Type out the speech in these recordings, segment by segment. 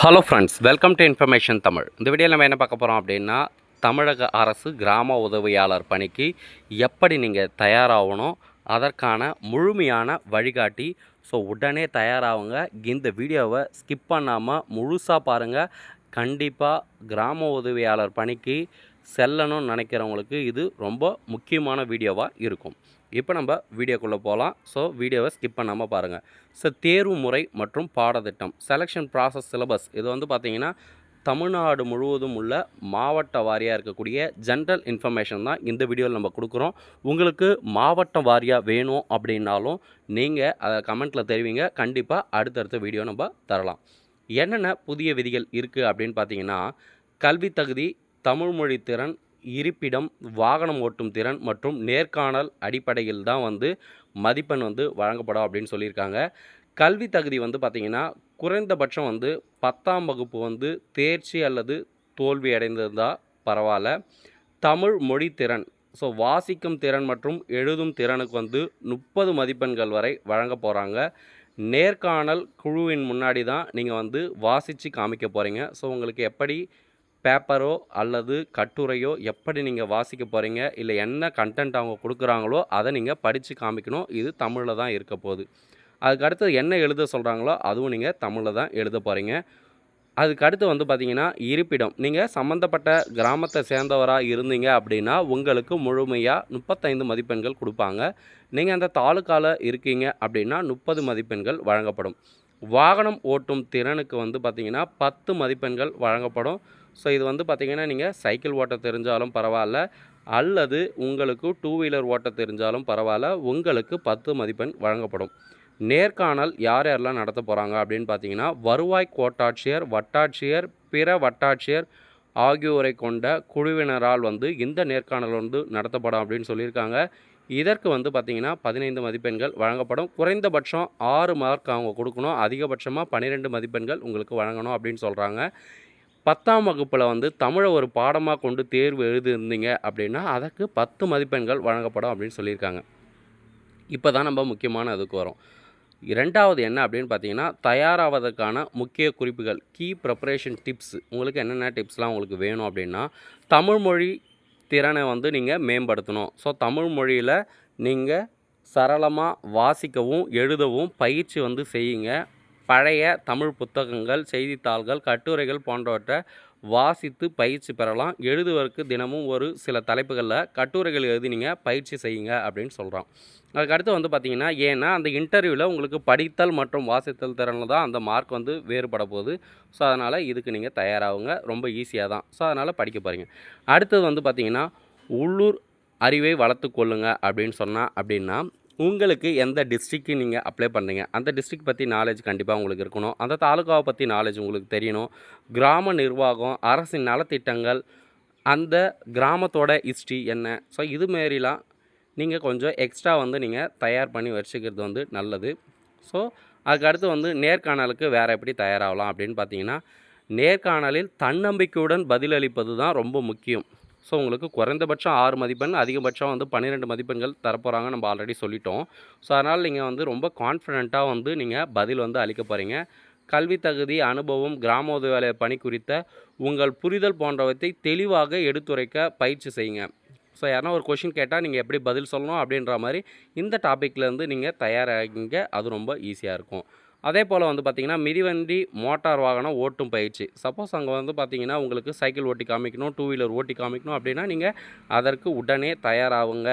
Hello friends welcome to information Tamil இந்த வீடியோவில் நம்ம என்ன பார்க்க போகிறோம் அப்படின்னா தமிழக அரசு கிராம உதவியாளர் பணிக்கு எப்படி நீங்கள் தயாராகணும் அதற்கான முழுமையான வழிகாட்டி. ஸோ உடனே தயாராகுங்க. இந்த வீடியோவை ஸ்கிப் பண்ணாமல் முழுசாக பாருங்கள் கண்டிப்பாக கிராம உதவியாளர் பணிக்கு செல்லணும்னு நினைக்கிறவங்களுக்கு இது ரொம்ப முக்கியமான வீடியோவாக இருக்கும். இப்போ நம்ம வீடியோக்குள்ளே போகலாம். ஸோ வீடியோவை ஸ்கிப் பண்ணாமல் பாருங்கள் ஸோ தேர்வு முறை மற்றும் பாடத்திட்டம் செலெக்ஷன் ப்ராசஸ் சிலபஸ் இது வந்து பார்த்திங்கன்னா தமிழ்நாடு முழுவதும் உள்ள மாவட்ட வாரியாக இருக்கக்கூடிய ஜென்ரல் இன்ஃபர்மேஷன் தான் இந்த வீடியோவில் நம்ம கொடுக்குறோம். உங்களுக்கு மாவட்ட வாரியாக வேணும் அப்படின்னாலும் நீங்கள் அதை கமெண்ட்டில் தெரிவிங்க. கண்டிப்பாக அடுத்தடுத்த வீடியோ நம்ம தரலாம். என்னென்ன புதிய விதிகள் இருக்குது அப்படின்னு பார்த்தீங்கன்னா கல்வி தகுதி தமிழ்மொழி திறன் இருப்பிடம் வாகனம் ஓட்டும் திறன் மற்றும் நேர்காணல் அடிப்படையில் தான் வந்து மதிப்பெண் வந்து வழங்கப்படும் அப்படின்னு சொல்லியிருக்காங்க. கல்வி தகுதி வந்து பார்த்திங்கன்னா குறைந்தபட்சம் வந்து பத்தாம் வகுப்பு வந்து தேர்ச்சி அல்லது தோல்வி அடைந்திருந்தால் பரவாயில்ல. தமிழ் மொழி திறன். ஸோ வாசிக்கும் திறன் மற்றும் எழுதும் திறனுக்கு வந்து முப்பது மதிப்பெண்கள் வரை வழங்க போகிறாங்க நேர்காணல் குழுவின் முன்னாடி தான் நீங்கள் வந்து வாசித்து காமிக்க போகிறீங்க ஸோ உங்களுக்கு எப்படி பேப்பரோ அல்லது கட்டுரையோ எப்படி நீங்கள் வாசிக்க போகிறீங்க இல்லை என்ன கண்டென்ட் அவங்க கொடுக்குறாங்களோ அதை நீங்கள் படித்து காமிக்கணும். இது தமிழில் தான் இருக்க போகுது. அதுக்கு அடுத்து என்ன எழுத சொல்கிறாங்களோ அதுவும் நீங்கள் தமிழில் தான் எழுத போகிறீங்க அதுக்கு அடுத்து வந்து பார்த்திங்கன்னா இருப்பிடம். நீங்கள் சம்மந்தப்பட்ட கிராமத்தை சேர்ந்தவராக இருந்தீங்க அப்படின்னா உங்களுக்கு முழுமையாக முப்பத்தைந்து மதிப்பெண்கள் கொடுப்பாங்க. நீங்கள் அந்த தாலுக்காவில் இருக்கீங்க அப்படின்னா முப்பது மதிப்பெண்கள் வழங்கப்படும். வாகனம் ஓட்டும் திறனுக்கு வந்து பார்த்திங்கன்னா பத்து மதிப்பெண்கள் வழங்கப்படும். ஸோ இது வந்து பார்த்திங்கன்னா நீங்கள் சைக்கிள் ஓட்ட தெரிஞ்சாலும் பரவாயில்ல. அல்லது உங்களுக்கு டூ வீலர் ஓட்ட தெரிஞ்சாலும் பரவாயில்ல. உங்களுக்கு பத்து மதிப்பெண் வழங்கப்படும். நேர்காணல் யார் யாரெல்லாம் நடத்த போகிறாங்க அப்படின்னு பார்த்தீங்கன்னா வருவாய் கோட்டாட்சியர் வட்டாட்சியர் பிற வட்டாட்சியர் ஆகியோரை கொண்ட குழுவினரால் வந்து இந்த நேர்காணல் வந்து நடத்தப்படும் அப்படின்னு சொல்லியிருக்காங்க. இதற்கு வந்து பார்த்திங்கன்னா பதினைந்து மதிப்பெண்கள் வழங்கப்படும். குறைந்தபட்சம் ஆறு மார்க் அவங்க கொடுக்கணும். அதிகபட்சமாக பன்னிரெண்டு மதிப்பெண்கள் உங்களுக்கு வழங்கணும் அப்படின்னு சொல்கிறாங்க பத்தாம் வகுப்பில் வந்து தமிழை ஒரு பாடமாக கொண்டு தேர்வு எழுதியிருந்தீங்க அப்படின்னா அதற்கு பத்து மதிப்பெண்கள் வழங்கப்படும் அப்படின்னு சொல்லியிருக்காங்க. இப்போ தான் நம்ம முக்கியமான அதுக்கு வரோம். இரண்டாவது என்ன அப்படின்னு பார்த்தீங்கன்னா தயாராவதற்கான முக்கிய குறிப்புகள் கீ ப்ரிப்பரேஷன் டிப்ஸ் உங்களுக்கு என்னென்ன டிப்ஸ்லாம் உங்களுக்கு வேணும் அப்படின்னா தமிழ் மொழி திறனை வந்து நீங்கள் மேம்படுத்தணும். ஸோ தமிழ் மொழியில் நீங்கள் சரளமாக வாசிக்கவும் எழுதவும் பயிற்சி வந்து செய்யுங்க. பழைய தமிழ் புத்தகங்கள் செய்தித்தாள்கள் கட்டுரைகள் போன்றவற்றை வாசித்து பயிற்சி பெறலாம். எழுதுவதற்கு தினமும் ஒரு சில தலைப்புகளில் கட்டுரைகள் எழுதி நீங்கள் பயிற்சி செய்யுங்க அப்படின்னு சொல்கிறோம் அதுக்கடுத்து வந்து பார்த்திங்கன்னா ஏன்னா அந்த இன்டர்வியூவில் உங்களுக்கு படித்தல் மற்றும் வாசித்தல் திறனில் தான் அந்த மார்க் வந்து வேறுபட போகுது. ஸோ அதனால் இதுக்கு நீங்கள் தயாராகுங்க. ரொம்ப ஈஸியாக தான். ஸோ அதனால் படிக்க போகிறீங்க அடுத்தது வந்து பார்த்திங்கன்னா உள்ளூர் அறிவை வளர்த்து கொள்ளுங்க அப்படின்னு சொன்னால் அப்படின்னா உங்களுக்கு எந்த டிஸ்ட்ரிக்கு நீங்கள் அப்ளை பண்ணுறீங்க அந்த டிஸ்ட்ரிக் பற்றி நாலேஜ் கண்டிப்பாக உங்களுக்கு இருக்கணும். அந்த தாலுகாவை பற்றி நாலேஜ் உங்களுக்கு தெரியணும். கிராம நிர்வாகம் அரசின் நலத்திட்டங்கள் அந்த கிராமத்தோட ஹிஸ்ட்ரி என்ன? ஸோ இதுமாரிலாம் நீங்கள் கொஞ்சம் எக்ஸ்ட்ரா வந்து நீங்கள் தயார் பண்ணி வச்சுக்கிறது வந்து நல்லது. ஸோ அதுக்கு அடுத்து வந்து நேர்காணலுக்கு வேறு எப்படி தயாராகலாம் அப்படின்னு பார்த்தீங்கன்னா நேர்காணலில் தன்னம்பிக்கையுடன் பதிலளிப்பது தான் ரொம்ப முக்கியம். ஸோ உங்களுக்கு குறைந்தபட்சம் ஆறு மதிப்பெண் அதிகபட்சம் வந்து பன்னிரெண்டு மதிப்பெண்கள் தரப்போகிறாங்க நம்ம ஆல்ரெடி சொல்லிட்டோம். ஸோ அதனால் நீங்கள் வந்து ரொம்ப கான்ஃபிடெண்ட்டாக வந்து நீங்கள் பதில் வந்து அளிக்க போகிறீங்க கல்வி தகுதி அனுபவம் கிராம உதவி பணி குறித்த உங்கள் புரிதல் போன்றவற்றை தெளிவாக எடுத்துரைக்க பயிற்சி செய்யுங்க. ஸோ யாருன்னா ஒரு கொஷின் கேட்டால் நீங்கள் எப்படி பதில் சொல்லணும் அப்படின்ற மாதிரி இந்த டாப்பிக்லேருந்து நீங்கள் தயாராகிங்க. அது ரொம்ப ஈஸியாக இருக்கும். அதே போல் வந்து பார்த்திங்கன்னா மிதிவண்டி மோட்டார் வாகனம் ஓட்டும் பயிற்சி. சப்போஸ் அங்கே வந்து பார்த்திங்கன்னா உங்களுக்கு சைக்கிள் ஓட்டி காமிக்கணும் டூ வீலர் ஓட்டி காமிக்கணும் அப்படின்னா நீங்கள் அதற்கு உடனே தயாராகுங்க.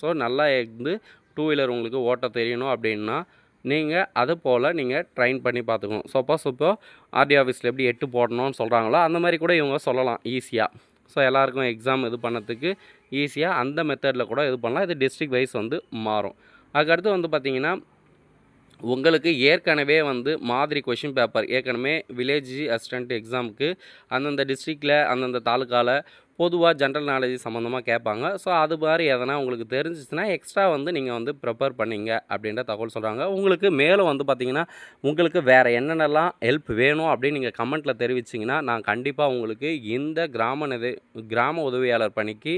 ஸோ நல்லா இருந்து டூ வீலர் உங்களுக்கு ஓட்ட தெரியணும் அப்படின்னா நீங்கள் அது போல் நீங்கள் ட்ரைன் பண்ணி பார்த்துக்கணும் சப்போஸ் இப்போ ஆர்டி ஆஃபீஸில் எப்படி எட்டு போடணும்னு சொல்கிறாங்களோ அந்த மாதிரி கூட இவங்க சொல்லலாம் ஈஸியாக ஸோ எல்லாருக்கும் எக்ஸாம் இது பண்ணதுக்கு ஈஸியாக அந்த மெத்தடில் கூட இது பண்ணலாம். இது டிஸ்ட்ரிக் வைஸ் வந்து மாறும். அதுக்கடுத்து வந்து பார்த்திங்கன்னா உங்களுக்கு ஏற்கனவே வந்து மாதிரி கொஷின் பேப்பர் ஏற்கனவே வில்லேஜ் அசிஸ்டண்ட் எக்ஸாமுக்கு அந்தந்த டிஸ்ட்ரிக்டில் அந்தந்த தாலுக்காவில் பொதுவாக ஜென்ரல் நாலேஜ் சம்மந்தமாக கேட்பாங்க. ஸோ அது மாதிரி எதனா உங்களுக்கு தெரிஞ்சிச்சுன்னா எக்ஸ்ட்ரா வந்து நீங்கள் வந்து ப்ரிப்பேர் பண்ணிங்க அப்படின்ற தகவல் சொல்கிறாங்க உங்களுக்கு மேலும் வந்து பார்த்திங்கன்னா உங்களுக்கு வேறு என்னென்னலாம் ஹெல்ப் வேணும் அப்படின்னு நீங்கள் கமெண்ட்டில் தெரிவிச்சிங்கன்னா நான் கண்டிப்பாக உங்களுக்கு இந்த கிராம நிதி கிராம உதவியாளர் பணிக்கு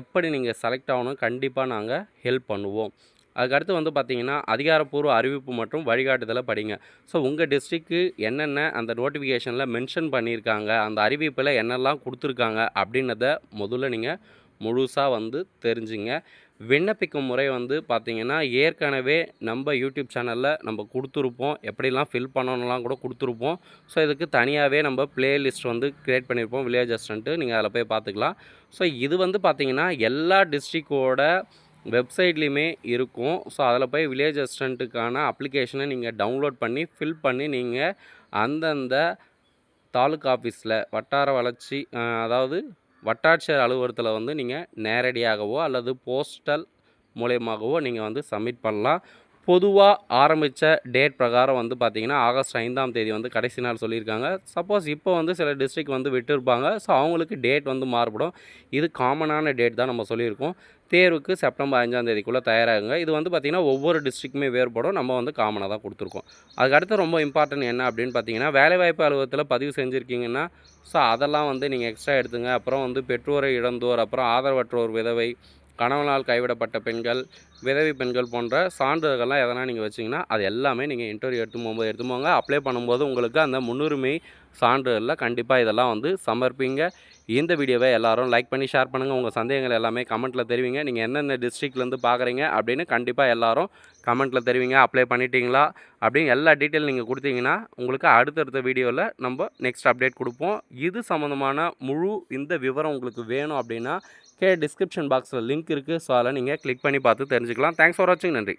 எப்படி நீங்கள் செலக்ட் ஆகணும் கண்டிப்பாக நாங்கள் ஹெல்ப் பண்ணுவோம். அதுக்கடுத்து வந்து பார்த்திங்கன்னா அதிகாரப்பூர்வ அறிவிப்பு மற்றும் வழிகாட்டுதலை படிங்க. ஸோ உங்கள் டிஸ்ட்ரிக்கு என்னென்ன அந்த நோட்டிஃபிகேஷனில் மென்ஷன் பண்ணியிருக்காங்க அந்த அறிவிப்பில் என்னெல்லாம் கொடுத்துருக்காங்க அப்படின்றத முதல்ல நீங்கள் முழுசாக வந்து தெரிஞ்சுங்க. விண்ணப்பிக்கும் முறை வந்து பார்த்திங்கன்னா ஏற்கனவே நம்ம யூடியூப் சேனலில் நம்ம கொடுத்துருப்போம். எப்படிலாம் ஃபில் பண்ணணும்லாம் கூட கொடுத்துருப்போம். ஸோ இதுக்கு தனியாகவே நம்ம பிளேலிஸ்ட் வந்து க்ரியேட் பண்ணியிருப்போம் வில்லேஜ் அசிஸ்டண்ட்டு நீங்கள் அதில் போய் பார்த்துக்கலாம். ஸோ இது வந்து பார்த்தீங்கன்னா எல்லா டிஸ்ட்ரிக்டோட வெப்சைட்லேயுமே இருக்கும். ஸோ அதில் போய் வில்லேஜ் அசிஸ்டண்ட்டுக்கான அப்ளிகேஷனை நீங்கள் டவுன்லோட் பண்ணி ஃபில் பண்ணி நீங்கள் அந்தந்த தாலுக்கா ஆஃபீஸில் வட்டார வளர்ச்சி அதாவது வட்டாட்சியர் அலுவலகத்தில் வந்து நீங்கள் நேரடியாகவோ அல்லது போஸ்டல் மூலயமாகவோ நீங்கள் வந்து சப்மிட் பண்ணலாம். பொதுவாக ஆரம்பித்த டேட் பிரகாரம் வந்து பார்த்திங்கன்னா ஆகஸ்ட் ஐந்தாம் தேதி வந்து கடைசி நாள் சொல்லியிருக்காங்க. சப்போஸ் இப்போ வந்து சில டிஸ்ட்ரிக்ட் வந்து விட்டுருப்பாங்க. ஸோ அவங்களுக்கு டேட் வந்து மாறுபடும். இது காமனான டேட் தான் நம்ம சொல்லியிருக்கோம். தேர்வுக்கு செப்டம்பர் அஞ்சாம் தேதிக்குள்ளே தயாராகுங்க. இது வந்து பார்த்திங்கன்னா ஒவ்வொரு டிஸ்ட்ரிக்குமே வேறுபடும். நம்ம வந்து காமனாக தான் கொடுத்துருக்கோம். அதுக்கடுத்து ரொம்ப இம்பார்ட்டன்ட் என்ன அப்படின்னு பார்த்தீங்கன்னா வேலைவாய்ப்பு அலுவலகத்தில் பதிவு செஞ்சுருக்கீங்கன்னா ஸோ அதெல்லாம் வந்து நீங்கள் எக்ஸ்ட்ரா எடுத்துங்க. அப்புறம் வந்து பெற்றோரை இழந்தோர் அப்புறம் ஆதரவற்றோர் விதவை கணவனால் கைவிடப்பட்ட பெண்கள் விதவி பெண்கள் போன்ற சான்றிதழ்கள்லாம் எதனா நீங்கள் வச்சிங்கன்னா அது எல்லாமே நீங்கள் இன்டர்வியூ எடுத்து போகும்போது எடுத்து போங்க அப்ளை பண்ணும்போது உங்களுக்கு அந்த முன்னுரிமை சான்றிதழில் கண்டிப்பாக இதெல்லாம் வந்து சமர்ப்பிங்க. இந்த வீடியோவை எல்லோரும் லைக் பண்ணி ஷேர் பண்ணுங்கள் உங்கள் சந்தேகங்கள் எல்லாமே கமெண்ட்டில் தெரிவிங்க. நீங்கள் எந்தெந்த டிஸ்ட்ரிக்ட்லேருந்து பார்க்குறீங்க அப்படின்னு கண்டிப்பாக எல்லோரும் கமெண்ட்டில் தெரிவிங்க. அப்ளை பண்ணிட்டீங்களா? அப்படின்னு எல்லா டீட்டெயில் நீங்கள் கொடுத்தீங்கன்னா உங்களுக்கு அடுத்தடுத்த வீடியோவில் நம்ம நெக்ஸ்ட் அப்டேட் கொடுப்போம். இது சம்மந்தமான முழு இந்த விவரம் உங்களுக்கு வேணும் அப்படின்னா கே டிஸ்கிரிப்ஷன் பாக்ஸில் லிங்க் இருக்குது ஸோ அதில் நீங்கள் கிளிக் பண்ணி பார்த்து தெரிஞ்சுக்கலாம். தேங்க்ஸ் ஃபார் வாட்சிங் நன்றி.